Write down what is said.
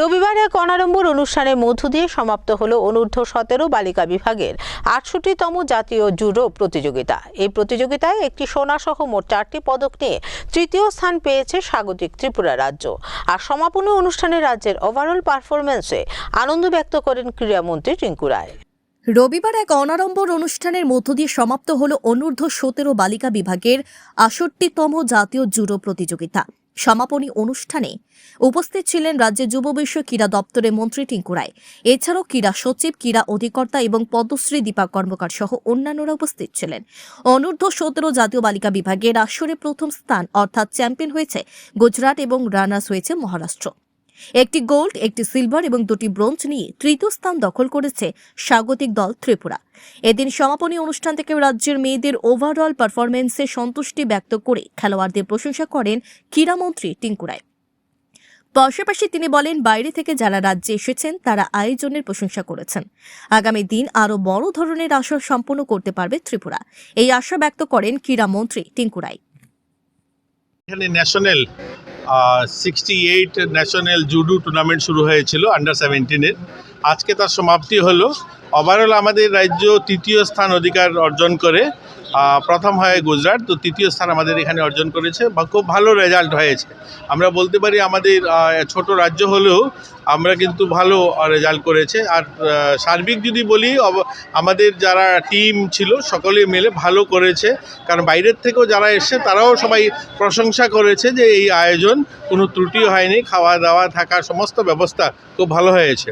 রবিবার এক অনারম্বর অনুষ্ঠানের মধ্য দিয়ে সমাপ্ত হলো অনূর্ধ্ব সতেরো বালিকা বিভাগের আটষট্টিতম জাতীয় জুডো প্রতিযোগিতা। এই প্রতিযোগিতায় একটি সোনাসহ মোট চারটি পদক নিয়ে তৃতীয় স্থান পেয়েছে স্বাগতিক ত্রিপুরা রাজ্য। আর সমাপনী অনুষ্ঠানে রাজ্যের ওভারঅল পারফরমেন্সে আনন্দ ব্যক্ত করেন ক্রীড়ামন্ত্রী টিঙ্কু রায়। রবিবার এক অনাড়ম্বর অনুষ্ঠানের মধ্য দিয়ে সমাপ্ত হল অনূর্ধ্ব সতেরো বালিকা বিভাগের আষট্টিতম জাতীয় জুডো প্রতিযোগিতা। সমাপনী অনুষ্ঠানে উপস্থিত ছিলেন রাজ্যের যুব বিষয় ক্রীড়া দপ্তরের মন্ত্রী টিঙ্কু রায়। এছাড়াও ক্রীড়া সচিব, ক্রীড়া অধিকর্তা এবং পদ্মশ্রী দীপা কর্মকার সহ অন্যান্যরা উপস্থিত ছিলেন। অনূর্ধ্ব সতেরো জাতীয় বালিকা বিভাগে আসরে প্রথম স্থান অর্থাৎ চ্যাম্পিয়ন হয়েছে গুজরাট এবং রানার্স হয়েছে মহারাষ্ট্র। একটি গোল্ড, একটি সিলভার এবং দুটি ব্রোঞ্জ নিয়ে তৃতীয় স্থান দখল করেছে স্বাগতিক দল ত্রিপুরা। এদিন সমাপনী অনুষ্ঠান থেকে রাজ্যের মেয়েদের ওভারঅল পারফরমেন্সে সন্তুষ্টি ব্যক্ত করে খেলোয়াড়দের প্রশংসা করেন ক্রীড়ামন্ত্রী টিঙ্কু রায়। পাশাপাশি তিনি বলেন, বাইরে থেকে যারা রাজ্যে এসেছেন, তারা আয়োজনের প্রশংসা করেছেন। আগামী দিন আরও বড় ধরনের আসর সম্পন্ন করতে পারবে ত্রিপুরা। এই আশা ব্যক্ত করেন ক্রীড়ামন্ত্রী টিঙ্কু রায়। এখানে national sixty eight national judo tournament শুরু হয়েছিল আন্ডার সেভেন্টিনের আজকে তার সমাপ্তি হলো। ওভারঅল আমাদের রাজ্য তৃতীয় স্থান অধিকার অর্জন করে প্রথম হয় গুজরাট, তো তৃতীয় স্থান আমাদের এখানে অর্জন করেছে বা খুব ভালো রেজাল্ট হয়েছে। আমরা বলতে পারি আমাদের ছোট রাজ্য হলেও আমরা কিন্তু ভালো রেজাল্ট করেছে। আর সার্বিক যদি বলি আমাদের যারা টিম ছিল সকলে মিলে ভালো করেছে। কারণ বাইরের থেকেও যারা এসছে, তারাও সবাই প্রশংসা করেছে যে এই আয়োজন কোনো ত্রুটি হয়নি। খাওয়া দাওয়া থাকা সমস্ত ব্যবস্থা খুব ভালো হয়েছে।